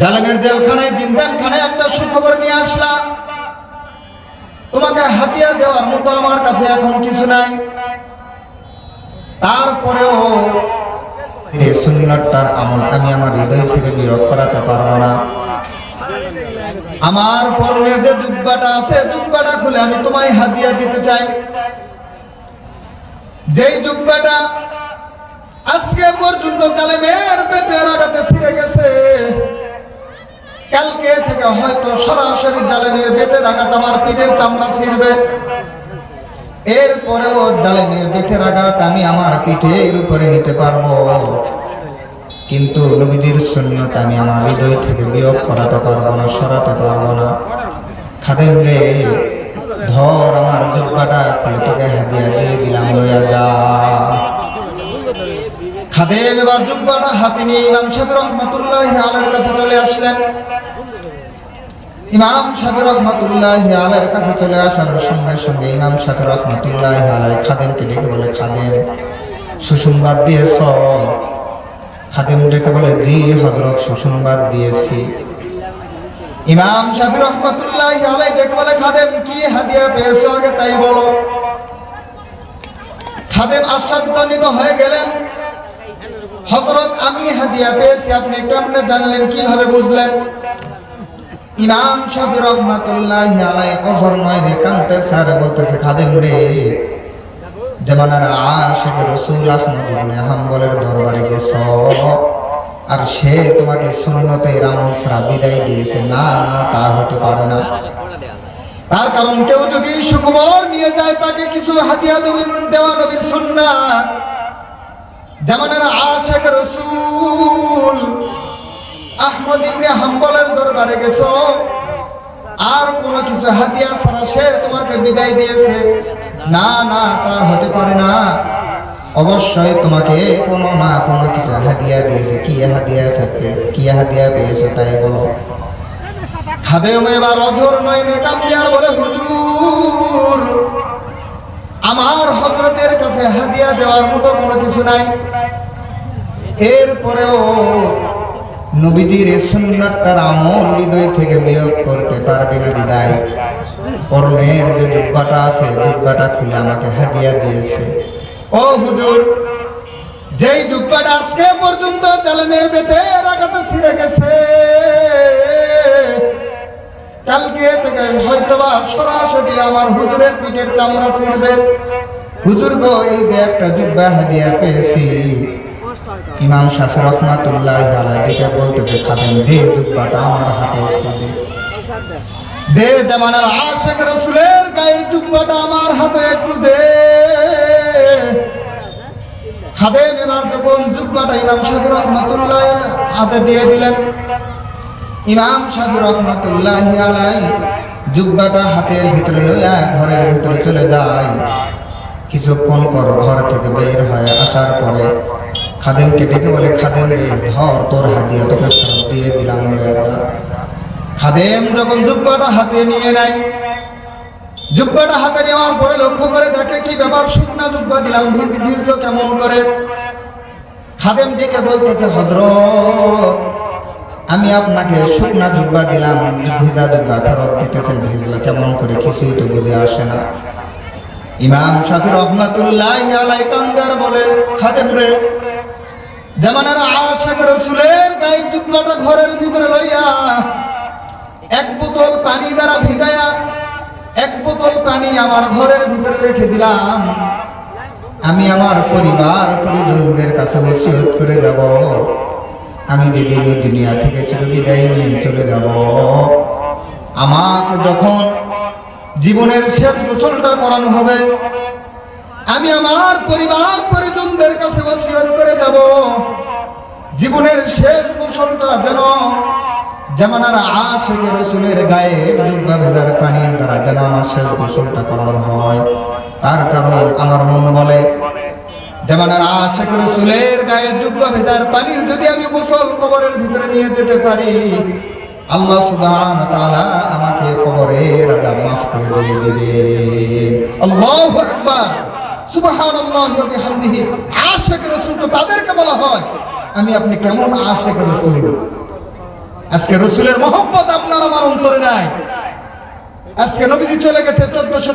জালেমের জেলখানায় জিন্দানখানায় একটা সুখবর নিয়ে আসলাম। তোমাকে হাতিয়া দেওয়ার মতো আমার কাছে এখন কিছু নাই। তারপরেও এই সুন্নতটার আমল আমি আমার হৃদয় থেকে বিয়োগ করাতে পারব না। আমার পরনের যে জুব্বাটা আছে জুব্বাটা খুলে আমি তোমায় হাতিয়া দিতে চাই। যেই জুব্বাটা আজকে পর্যন্ত পেটের আঘাতে ছিঁড়ে গেছে কালকে থেকে হয়তো সরাসরি জালেমের বেতের আঘাত আমার পিঠের চামড়া ছিঁড়বে। এরপরেও জালেমের বেতের আঘাত আমি আমার পিঠের উপরে নিতে পারব। কিন্তু নবীজির সুন্নত আমি আমার হৃদয় থেকে বিয়োগ করাতে পারব না, সরাতে পারব না। খাদেম রে, ধর আমার জুব্বাটা, খুলে তোকে হাদিয়া দিয়ে দিলাম, লইয়া যা। খাদেম, এবার জুব্বাটা হাতে নিয়ে ইমাম সাহেব রহমতুল্লাহ আলের কাছে চলে আসলেন। ইমাম সাহেব রহমতুল্লাহ আলের কাছে চলে আসার সঙ্গে সঙ্গে ইমাম সাহেব রহমতুল্লাহ আলাই খাদেমকে ডেকে বলে, খাদেম, সুসংবাদ দিয়েছ? খাদেম ডেকে বলে, জি হজরত সুসংবাদ দিয়েছি। ইমাম সাহেব রহমতুল্লাহ আলাই ডেকে বলে, খাদেম, কি হাদিয়া পেয়েছ আগে তাই বলো। খাদেম আশ্চর্যজনিত হয়ে গেলেন। আমি হাদিয়া পেয়েছি, আপনি কেমনে জানলেন, কীভাবে বুঝলেন? ইমাম সাহেব রহমাতুল্লাহ আলাই অজর নয় রে কান্তে স্যার বলতেছে, খাদেম রে যেমন আশেখ রসুল আহমদ ইবনে হাম্বলের দরবারে গেছ, আর সে তোমাকে সুন্নতে রামল সারা বিদায় দিয়েছে। না না, তা হতে পারে না। তার কারণ কেউ যদি সুখবর নিয়ে যায়, তাকে কিছু হাতিয়া দেবেন দেওয়া নবীর সুন্নাত যেমন আশেখ রসুল আহমদ ইবনে হাম্বলের দরবারে গেছো, আর কোনো কিছু হাতিয়া ছাড়া সে তোমাকে বিদায় দিয়েছে? না না, তা হতে পারে না। অবশ্যই তোমাকে কোনো না কোনো কিছু হাদিয়া দিয়েছে। কি আছে? কি হাদিয়া পেয়েছে তাই বলো। খাদেম, এবার অঝর নয় নেকাম দেওয়ার বলে, হুজুর, আমার হজরতের কাছে হাদিয়া দেওয়ার মতো কোনো কিছু নাই। এরপরেও নবীজির এই সুন্নতটার আমল হৃদয় থেকে বিয়োগ করতে পারবে না বিদায়। পরনের যে জুব্বাটা আছে জুব্বাটা খুলে আমাকে হাদিয়া দিয়েছে। ও হুজুর, যেই জুব্বাটা আজকে পর্যন্ত জালেমের বেতে রাখাতে ছিঁড়ে গেছে, কালকে থেকে হয়তোবা সরাসরি আমার হুজুরের পিঠের চামড়া ছিঁড়বে। হুজুর গো, এই যে একটা জুব্বা হাদিয়া পেয়েছি। ইমাম শাফি রহমাতুল্লাহ ডেকে বলতেছে খাবেন দে জুব্বাটা আমার হাতে একটু দে। দে জামানার আশেখ রসুলের গায়ের জুব্বাটা আমার হাতে একটু দে। খাদেম, এবার যখন জুব্বাটা ইমাম শাফি রহমাতুল্লাহ হাতে দিয়ে দিলেন, ইমাম শাফি রহমাতুল্লাহ আলাই জুব্বাটা হাতের ভিতরে লইয়া ঘরের ভিতরে চলে যায়। কিছুক্ষণ পর ঘর থেকে বের হয়ে আসার পরে খাদেমকে ডেকে বলে, খাদেম রে, ধর তোর হাতিয়া তোকে দিয়ে দিলাম খাদেম যখন জুব্বাটা হাতে নিয়ে নেয়, জুব্বাটা হাতে নেওয়ার পরে লক্ষ্য করে দেখে কি ব্যাপার, শুকনা জুব্বা দিলাম, ভিজ- ভিজলো কেমন করে। খাদেম ডেকে বলতেছে হজরত আমি আপনাকে শুকনা জুব্বা দিলাম, ভিজা জুব্বা ফেরত দিতেছেন, ভিজলো কেমন করে, কিছুই তো বুঝে আসে না। ইমাম শাফি রহমাতুল্লাহ আলাই কান্দার বলে খাদেম রে জামানার আশেখ রসুলের গায়ের জুব্বাটা ঘরের ভিতরে লইয়া এক বোতল পানি দ্বারা ভিজায়া এক বোতল পানি আমার ঘরের ভিতরে রেখে দিলাম। আমি আমার পরিবার পরিজনদের কাছে ওসিয়ত করে যাব। আমি যেদিন দুনিয়া থেকে চিরবিদায় নিয়ে চলে যাব। আমাকে যখন জীবনের শেষ গোসলটা করানো হবে। আমি আমার পরিবার পরিজনদের কাছে ওসিয়ত করে যাব। জীবনের শেষ গোসলটা যেন জামানার আশেকে রসুলের গায়ে জুব্বা ভেজার পানির দ্বারা যেন আমার শেষ গোসলটা করানো হয়। তার কারণ আমার মন বলে, জামানার আশেকে রসুলের গায়ের জুব্বা ভেজার পানির যদি আমি গোসল কবরের ভিতরে নিয়ে যেতে পারি আল্লাহ আমাকে কবরের আযাব মাফ করে দিয়ে বিহামদিহি রাসূল তো তাদেরকে বলা হয়। আমি, আপনি কেমন আশিক রাসূল? আজকে রসুলের মহব্বত আপনার আমার অন্তরে নাই। আজকে নবীজি চলে গেছে চোদ্দশো